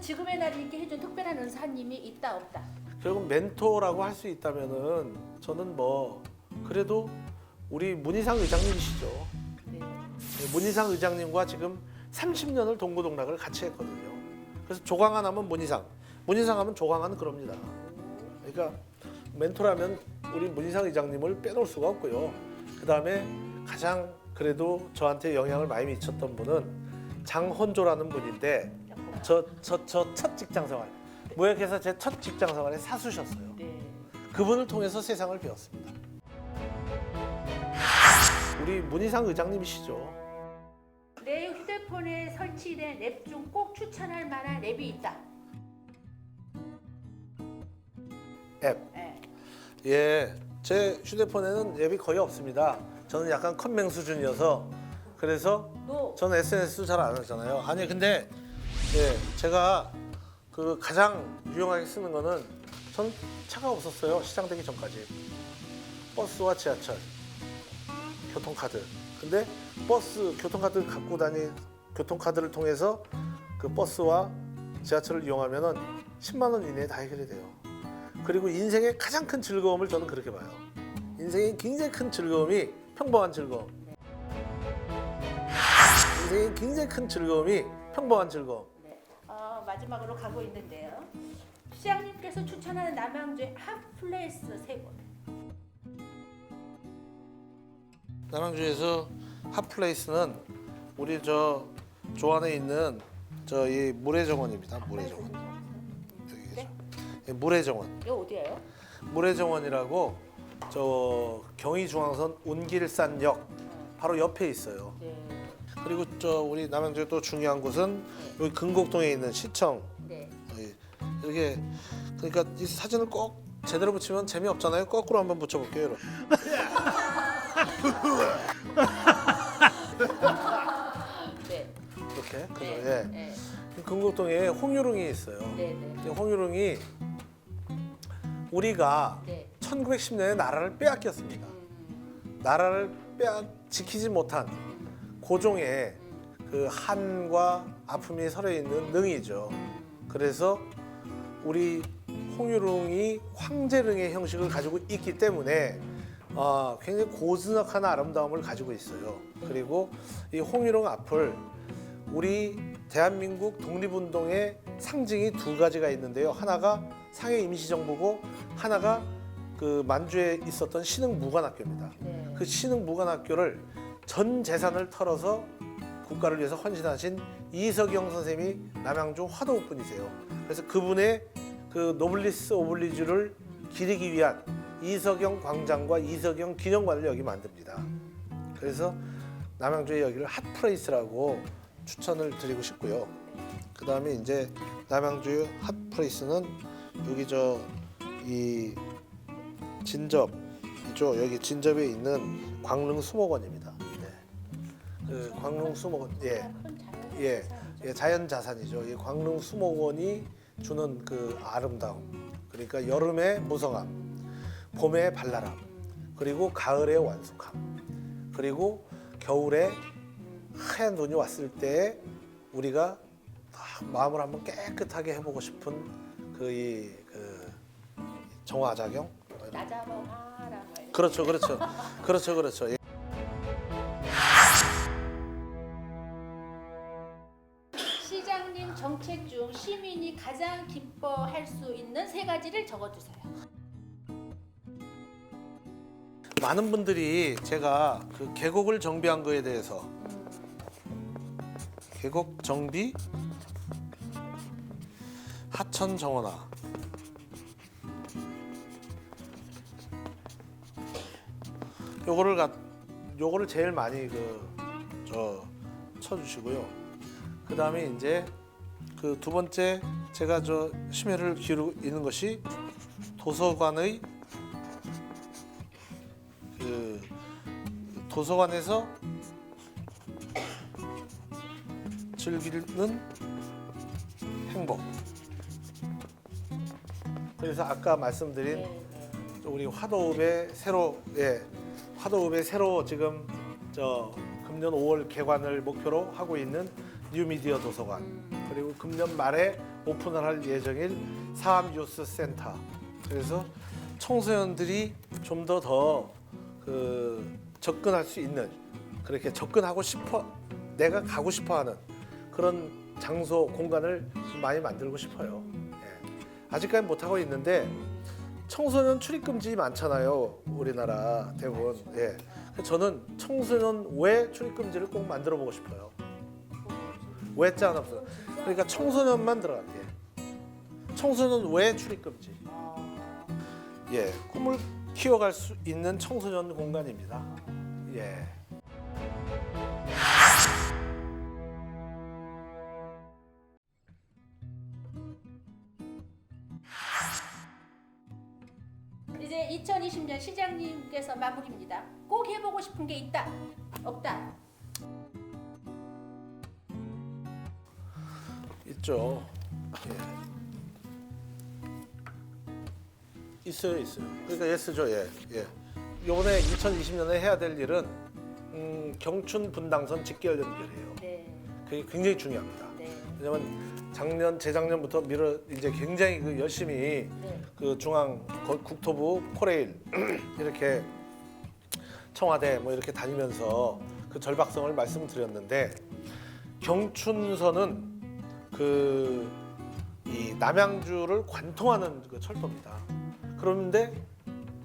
지금의 나를 있게 해준 특별한 은사님이 있다 없다. 결국 멘토라고 할 수 있다면은 저는 뭐 그래도 우리 문희상 의장님이시죠. 네. 네, 문희상 의장님과 지금 30년을 동고동락을 같이 했거든요. 그래서 조광한 하면 문희상, 문희상 하면 조광한 그럽니다. 그러니까 멘토라면 우리 문희상 의장님을 빼놓을 수가 없고요. 그 다음에 가장 그래도 저한테 영향을 많이 미쳤던 분은 장헌조라는 분인데 저 저 저 첫 직장 생활 무역회사 제 첫 직장 생활에 사수셨어요. 네. 그분을 통해서 세상을 배웠습니다. 우리 문희상 의장님이시죠. 내 휴대폰에 설치된 앱 중 꼭 추천할 만한 앱이 있다. 앱. 네. 예, 제 휴대폰에는 앱이 거의 없습니다. 저는 약간 컴맹 수준이어서 그래서 너 저는 SNS도 잘 안 하잖아요. 아니 근데 예, 제가 그 가장 유용하게 쓰는 거는 전 차가 없었어요. 시장되기 전까지 버스와 지하철, 교통카드. 근데 버스 교통카드 갖고 다니 교통카드를 통해서 그 버스와 지하철을 이용하면은 10만 원 이내에 다 해결이 돼요. 그리고 인생의 가장 큰 즐거움을 저는 그렇게 봐요. 인생의 굉장히 큰 즐거움이 평범한 즐거움. 인생의 굉장히 큰 즐거움이 평범한 즐거움. 마지막으로 가고 있는데요. 시장님께서 추천하는 남양주의 핫플레이스 세 곳. 남양주에서 핫플레이스는 우리 저 조안에 있는 저이 모래정원입니다. 모래정원. 여기 네? 예, 모래정원. 이거 어디예요? 모래정원이라고 저 경의중앙선 운길산역 바로 옆에 있어요. 네. 그리고 저 우리 남양주에 또 중요한 곳은 여기 금곡동에 있는 시청 네. 여기 이렇게 그러니까 이 사진을 꼭 제대로 붙이면 재미없잖아요. 거꾸로 한번 붙여볼게요. 여러분. 네. 이렇게 그죠? 네. 예. 네. 금곡동에 홍유릉이 있어요. 네. 네. 근데 홍유릉이 우리가 네. 1910년에 나라를 빼앗겼습니다. 나라를 빼앗 지키지 못한 고종의 그 한과 아픔이 서려 있는 능이죠. 그래서 우리 홍유릉이 황제릉의 형식을 가지고 있기 때문에 어, 굉장히 고즈넉한 아름다움을 가지고 있어요. 그리고 이 홍유릉 앞을 우리 대한민국 독립운동의 상징이 두 가지가 있는데요. 하나가 상해 임시정부고 하나가 그 만주에 있었던 신흥 무관학교입니다. 네. 그 신흥 무관학교를 전 재산을 털어서 국가를 위해서 헌신하신 이석영 선생님이 남양주 화도읍 분이세요. 그래서 그분의 그 노블리스 오블리주를 기리기 위한 이석영 광장과 이석영 기념관을 여기 만듭니다. 그래서 남양주의 여기를 핫플레이스라고 추천을 드리고 싶고요. 그 다음에 이제 남양주 핫플레이스는 여기 저 이 진접 이죠 여기 진접에 있는 광릉 수목원입니다. 네. 그 광릉 수목원 예. 예. 예, 자연 자산이죠. 이 광릉 수목원이 주는 그 아름다움. 그러니까 여름의 무성함, 봄의 발랄함, 그리고 가을의 완숙함, 그리고 겨울에 하얀 눈이 왔을 때 우리가 아, 마음을 한번 깨끗하게 해보고 싶은 그이 그 정화작용. 말. 그렇죠, 그렇죠, 그렇죠, 그렇죠. 예. 시장님 정책 중 시민이 가장 기뻐할 수 있는 세 가지를 적어주세요. 많은 분들이 제가 그 계곡을 정비한 거에 대해서 계곡 정비 하천 정원화 요거를 가 요거를 제일 많이 그저 쳐주시고요. 그 다음에 이제 그 두 번째 제가 저 심혈을 기울이고 있는 것이 도서관의 그 도서관에서 즐기는 행복. 그래서 아까 말씀드린 네, 네. 우리 화도읍에 새로 예 화도읍에 새로 지금 저 금년 5월 개관을 목표로 하고 있는 뉴미디어 도서관 그리고 금년 말에 오픈을 할 예정일 사암 유스 센터. 그래서 청소년들이 좀 더 더 그 접근할 수 있는 그렇게 접근하고 싶어 내가 가고 싶어하는 그런 장소 공간을 좀 많이 만들고 싶어요. 예. 아직까지 못 하고 있는데 청소년 출입 금지 많잖아요. 우리나라 대부분. 예. 저는 청소년 외 출입 금지를 꼭 만들어 보고 싶어요. 외자 하나 없어. 그러니까 청소년만 들어가게. 청소년 외 출입 금지. 예, 꿈을 키워갈 수 있는 청소년 공간입니다. 예. 2020년 시장님께서 마무리입니다. 꼭 해보고 싶은 게 있다. 없다. 있죠. 예. 있어요, 있어요. 그러니까 예스죠, 예, 예. 이번에 2020년에 해야 될 일은 음, 경춘 분당선 직결 연결이에요. 네. 그게 굉장히 중요합니다. 네. 왜냐면 작년, 재작년부터 미뤄 이제 굉장히 그 열심히 네. 그 중앙 거- 국토부 코레일 이렇게 청와대 뭐 이렇게 다니면서 그 절박성을 말씀드렸는데 경춘선은 그 이 남양주를 관통하는 그 철도입니다. 그런데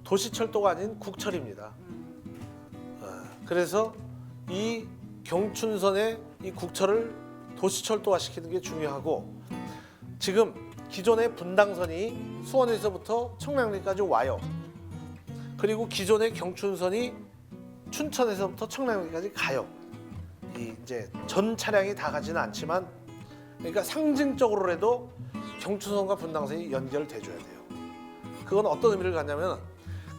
도시 철도가 아닌 국철입니다. 어, 그래서 이 경춘선의 이 국철을 도시철도화 시키는 게 중요하고 지금 기존의 분당선이 수원에서부터 청량리까지 와요. 그리고 기존의 경춘선이 춘천에서부터 청량리까지 가요. 이 이제 전 차량이 다 가지는 않지만 그러니까 상징적으로라도 경춘선과 분당선이 연결돼 줘야 돼요. 그건 어떤 의미를 갖냐면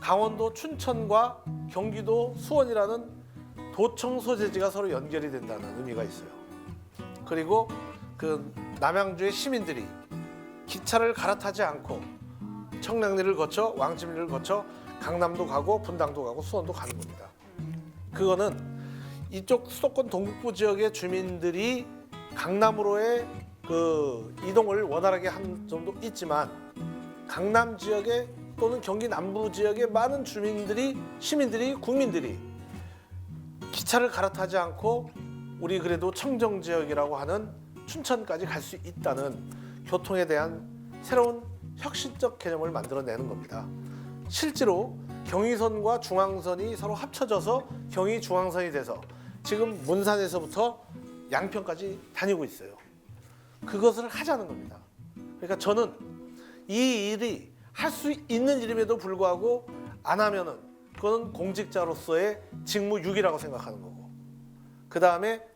강원도 춘천과 경기도 수원이라는 도청 소재지가 서로 연결이 된다는 의미가 있어요. 그리고 그 남양주의 시민들이 기차를 갈아타지 않고 청량리를 거쳐 왕십리를 거쳐 강남도 가고 분당도 가고 수원도 가는 겁니다. 그거는 이쪽 수도권 동북부 지역의 주민들이 강남으로의 그 이동을 원활하게 한 점도 있지만 강남 지역에 또는 경기 남부 지역의 많은 주민들이 시민들이 국민들이 기차를 갈아타지 않고 우리 그래도 청정 지역이라고 하는 춘천까지 갈 수 있다는 교통에 대한 새로운 혁신적 개념을 만들어내는 겁니다. 실제로 경의선과 중앙선이 서로 합쳐져서 경의 중앙선이 돼서 지금 문산에서부터 양평까지 다니고 있어요. 그것을 하자는 겁니다. 그러니까 저는 이 일이 할 수 있는 일임에도 불구하고 안 하면은 그거는 공직자로서의 직무 유기라고 생각하는 거고 그 다음에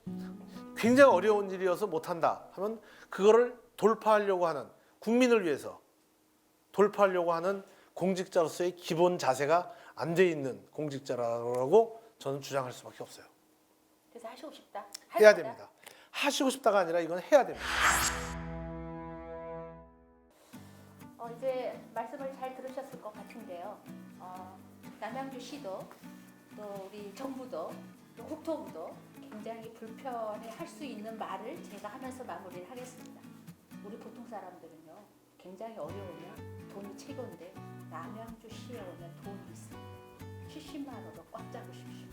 굉장히 어려운 일이어서 못한다 하면 그거를 돌파하려고 하는 국민을 위해서 돌파하려고 하는 공직자로서의 기본 자세가 안 돼 있는 공직자라고 저는 주장할 수밖에 없어요. 그래서 하시고 싶다. 할 해야 거다. 됩니다. 하시고 싶다가 아니라 이건 해야 됩니다. 어, 이제 말씀을 잘 들으셨을 것 같은데요. 어, 남양주시도 또 우리 정부도 또 국토부도 굉장히 불편해 할 수 있는 말을 제가 하면서 마무리를 하겠습니다. 우리 보통 사람들은요 굉장히 어려우면 돈이 최고인데 남양주시에 오면 돈이 있습니다. 70만 원으로 꽉 잡으십시오.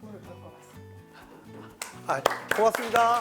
돈을 벌 것 같습니다. 아, 고맙습니다.